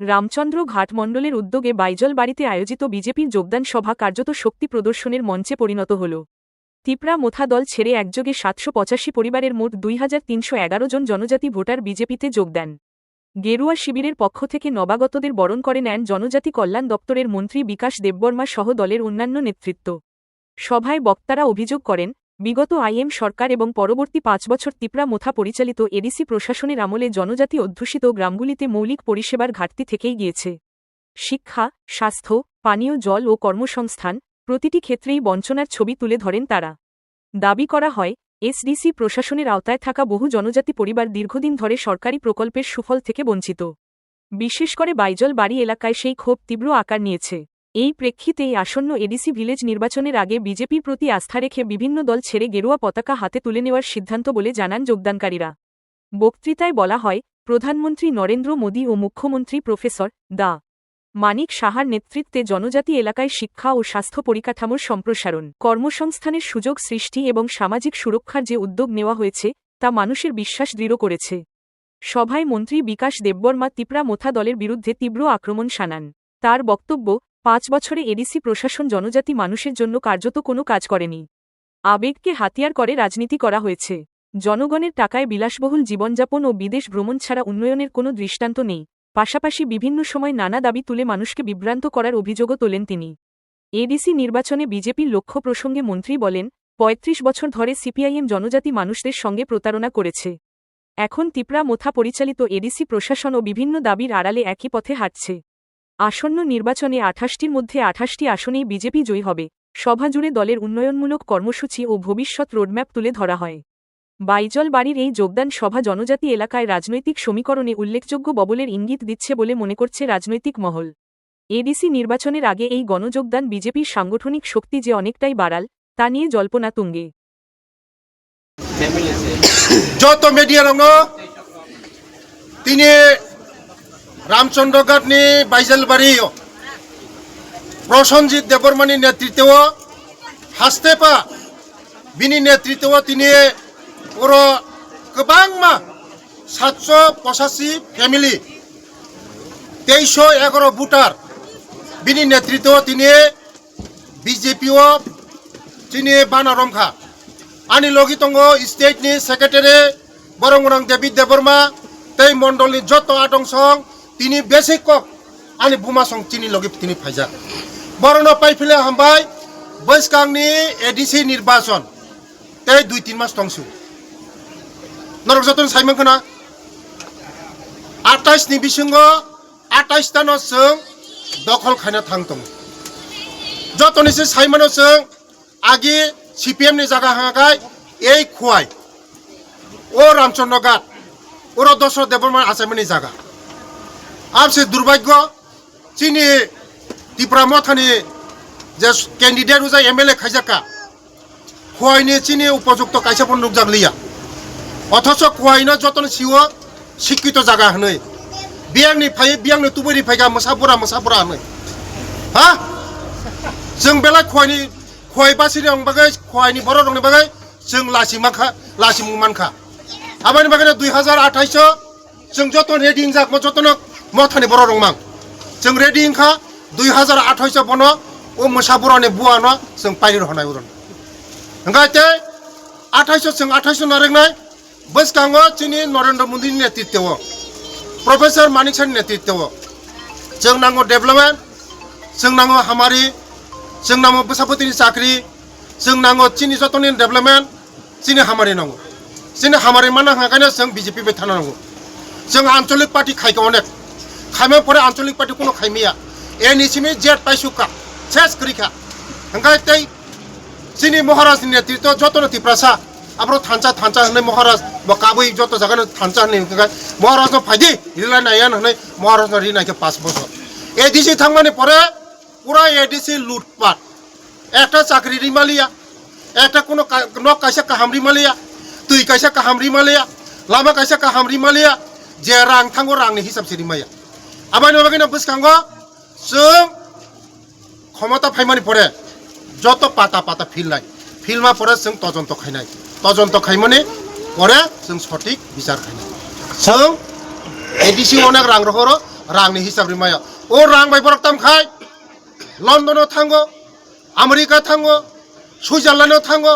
রামচন্দ্র ঘাট মণ্ডলের উদ্যোগে বাইজল বাড়িতে আয়োজিত বিজেপির যোগদান সভা কার্যত শক্তি প্রদর্শনের মঞ্চে পরিণত হল। তিপ্রা মোথা দল ছেড়ে একযোগে সাতশো পঁচাশি পরিবারের মোট দুই হাজার তিনশো এগারো জন জনজাতি ভোটার বিজেপিতে যোগ দেন। গেরুয়া শিবিরের পক্ষ থেকে নবাগতদের বরণ করে নেন জনজাতি কল্যাণ দপ্তরের মন্ত্রী বিকাশ দেববর্মা সহ দলের অন্যান্য নেতৃত্ব। সভায় বক্তারা অভিযোগ করেন বিগত আইএম সরকার এবং পরবর্তী পাঁচ বছর তিপ্রা মোথা পরিচালিত এডিসি প্রশাসনের আমলে জনজাতি অধ্যুষিত গ্রামগুলিতে মৌলিক পরিষেবার ঘাটতি থেকেই গিয়েছে। শিক্ষা, স্বাস্থ্য, পানীয় জল ও কর্মসংস্থান প্রতিটি ক্ষেত্রেই বঞ্চনার ছবি তুলে ধরেন তারা। দাবি করা হয়, এসডিসি প্রশাসনের আওতায় থাকা বহু জনজাতি পরিবার দীর্ঘদিন ধরে সরকারি প্রকল্পের সুফল থেকে বঞ্চিত। বিশেষ করে বাইজল বাড়ি এলাকায় সেই ক্ষোভ তীব্র আকার নিয়েছে। এই প্রেক্ষিতে এই আসন্ন এডিসি ভিলেজ নির্বাচনের আগে বিজেপির প্রতি আস্থা রেখে বিভিন্ন দল ছেড়ে গেরুয়া পতাকা হাতে তুলে নেওয়ার সিদ্ধান্ত বলে জানান যোগদানকারীরা। বক্তৃতায় বলা হয়, প্রধানমন্ত্রী নরেন্দ্র মোদী ও মুখ্যমন্ত্রী প্রফেসর দা মানিক সাহার নেতৃত্বে জনজাতি এলাকায় শিক্ষা ও স্বাস্থ্য পরিকাঠামোর সম্প্রসারণ, কর্মসংস্থানের সুযোগ সৃষ্টি এবং সামাজিক সুরক্ষার যে উদ্যোগ নেওয়া হয়েছে, তা মানুষের বিশ্বাস দৃঢ় করেছে। সভায় মন্ত্রী বিকাশ দেববর্মা তিপ্রা মোথা দলের বিরুদ্ধে তীব্র আক্রমণ শানান। তার বক্তব্য পাঁচ বছরে এডিসি প্রশাসন জনজাতি মানুষের জন্য কার্যত কোনো কাজ করেনি। আবেগকে হাতিয়ার করে রাজনীতি করা হয়েছে। জনগণের টাকায় বিলাসবহুল জীবনযাপন ও বিদেশ ভ্রমণ ছাড়া উন্নয়নের কোনো দৃষ্টান্ত নেই। পাশাপাশি বিভিন্ন সময় নানা দাবি তুলে মানুষকে বিভ্রান্ত করার অভিযোগও তোলেন তিনি। এডিসি নির্বাচনে বিজেপির লক্ষ্য প্রসঙ্গে মন্ত্রী বলেন ৩৫ বছর ধরে সিপিআইএম জনজাতি মানুষদের সঙ্গে প্রতারণা করেছে। এখন তিপ্রা মোথা পরিচালিত এডিসি প্রশাসন ও বিভিন্ন দাবির আড়ালে একই পথে হাঁটছে। আসন্ন নির্বাচনে আঠাশটির মধ্যে আঠাশটি আসনেই বিজেপি জয়ী হবে। সভা জুড়ে দলের উন্নয়নমূলক কর্মসূচি ও ভবিষ্যৎ রোডম্যাপ তুলে ধরা হয়। বাইজল বাড়ির এই যোগদান সভা জনজাতি এলাকায় রাজনৈতিক সমীকরণে উল্লেখযোগ্য ববলের ইঙ্গিত দিচ্ছে বলে মনে করছে রাজনৈতিক মহল। এডিসি নির্বাচনের আগে এই গণযোগদান বিজেপির সাংগঠনিক শক্তি যে অনেকটাই বাড়াল, তা নিয়ে জল্পনা তুঙ্গে। যত মিডিয়া दङ তিনি रामचन्द्रगढनि बाइजलबारी प्रसनजित देवर्मानि नेतृत्व हास्तेपा बिनि नेतृत्व तिनि बर' गोबां मा सातस' पचासि फेमिलि तेइस' एगार' भुटार बिनि नेतृत्व तिनि बिजेपिअ तिनि बानारमखा आंनि लगि दङ स्टेटनि सेक्रेटारि बरं देबि देबरमा तै मण्डलनि जत आदं सं তিনি বেশি কক। আনি বুমা সং চিনি লগে তিনি ফাইজা। বরণ পাইফিলে হামবাই বৈসকাংনি এডিসি নির্বাচন। তে দুই তিন মাস দংসু নরক যতন সাইমনখনা আঠাইশনি বিসঙ্গ আঠাইশ দানো সং, দখল খাইনা থাংতং যতনিসে সাইমন সং, আগে সিপিএম নি জায়গা হাঁকাই, এই খুয়াই। ও রামচন্দ্র গাট, ওরা দশ দেবমান আসামিনী জায়গা अब से दुर्भाग्य चीनी तिप्रा मथानी जे कैंडिडेट उजा एम एल ए खाइजाका खुआईने चीनी उपयुक्त कैसेपन नुकजागलिया अथच खुआईनो जतन सिओ शिक्षित जगह हनै बियांनि फायो बियांनो तुबैनि फायगा मोसाबुरा मोसाबुरा हनै हा जों बेला खुआईनि खुआई बासिनि आं बागै खुआईनि बर' रंनि बागै जों लासि माखा लासि मुमानखा आबानि बागैनो दुइ हाजार आठाइस जों जतन रेडिं जागमो जतनक মথানি বড় রংমাং जों रेडि इंखा दुई हाजार आठाइस बनो ओ मोसाबुरानि बुवानो जों पाइर होनाय उदन ओंखायते आठाइस जों आठाइस नारेंनाय बसकाङो चिनि नरेन्द्र मोदीनि नेतृत्व प्रफेसर मानिक सारनि नेतृत्व जों नांगौ डेभेलपमेन्ट जों नांगौ हामारि जों नांगौ बसापतिनि साख्रि जों नांगौ चिनि जतननि डेभेलपमेन्ट चिनि हामारि नांगौ चिनि हामारि मा नांखायनो जों बिजेपि बाय थानांगौ जों आन्चलिक पार्टि खायगौ अनेक खामे पड़े आंचलिक पार्टी को खामिया ए निशिमी जेट पाई का शेष करीखा। हंगाते जिनी महाराज नेतृत्व तो जो तिप्रासा। अब थांचा थांचा हने महाराज, बकाबई जो तो जगह थांचा हने महाराज फाजी हिलला नयन हने महाराज रि नाके पास बस। ए डीसी थांग माने पड़े, पूरा ए डीसी लूटपाट। एकटा चाकरी रिमालिया एकटा कोनो नो कैसे कहमरी मालिया। तुई कैसे कहमरी मालिया। लामा कैसे कहमरी मालिया। जे रंग थांगो रांग हिसाब से रिमाया আবার নবাকে নপুসকাঙ্গ চুং ক্ষমতা ফাইমানি পরে যত পাতা পাতা ফিল নাই। ফিল্মা পরে চুং তদন্ত খাইনাই তদন্ত খাইমানি পরে চুং সঠিক বিচার খাইনাই চুং এডিসি অনেক রাং রহর রাংনি হিসাব রিমায় ও রাং বাইপরক তাম খাই। লন্ডনও থাঙ্গো আমেরিকা থাঙ্গো সুইজারল্যান্ডও থাঙ্গো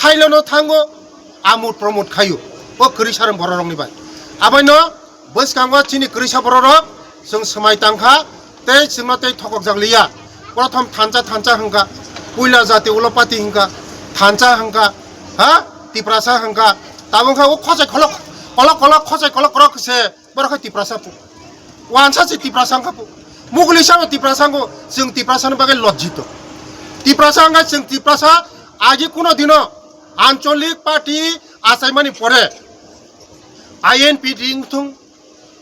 থাইল্যান্ডও থাঙ্গো আমোদ প্রমোদ খাইও ও কৃষার বড় রংনি বাই আবাইন বসকাঙ্গ চিনি কৃষা বড় রং जों समाय तांखा ते जोंना ते थकक जागलिया प्रथम थानचा थानचा हंका कुइला जाति उलपाति हंका थानचा हंका हा तिप्रासा हंका ताबंखा ओ खसाय खलक कलक कलक खसाय कलक कलक से बरखा तिप्रासा पु वानसासे तिप्रासांखा पु मुगलिसानो तिप्रासांगो जों तिप्रासानो बागै लज्जित तिप्रासांगा जों तिप्रासा आगे কোনো দিনও আঞ্চলিক পার্টি আসাইমানি পরে আইএনপি দিংথুং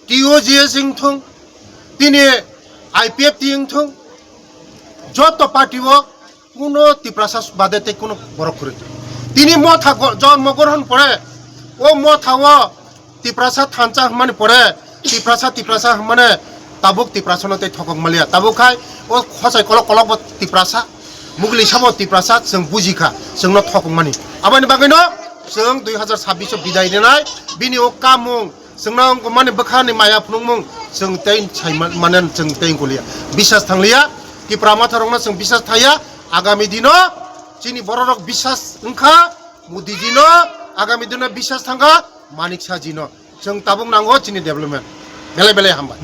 টিওজিএ সিংথুং তিনি আই পি এফ তিয়ং যত পার্টিব কোনো তিপ্রাশাস বাদে তে কোনো বরফ করে তিনি ম থা জন্মগ্রহণ করে ও ম থাও তিপ্রাসা থানচা মানে পরে তিপ্রাসা তিপ্রাসা মানে তাবুক তিপ্রাসনতে থকক মালিয়া তাবুক খাই ও খসাই কলক কলক তিপ্রাসা মুগলি সাব তিপ্রাসা যেন বুঝিখা যেন থকক মানি আবার বাকি ন যেন দুই হাজার ছাব্বিশ বিদায় দেনায় বিনি ও কামুং সঙ্গনাম মানে বখানি মায়া ফুনুমং সঙ্গ তাই ছাইমান মানে সঙ্গ তাই গলিয়া বিশ্বাস থাকলিয়া কি প্রামাথারংনা সঙ্গ বিশ্বাস থাইয়া আগামী দিনও চিনি বড় রক বিশ্বাস ওংখা মোদি দিন আগামী দিনে বিশ্বাস থাকা মানিক সাহ দিন সঙ্গ তাবং নাঙ্গ চিনি ডেভেলপমেন্ট বেলে বেলে হামবাই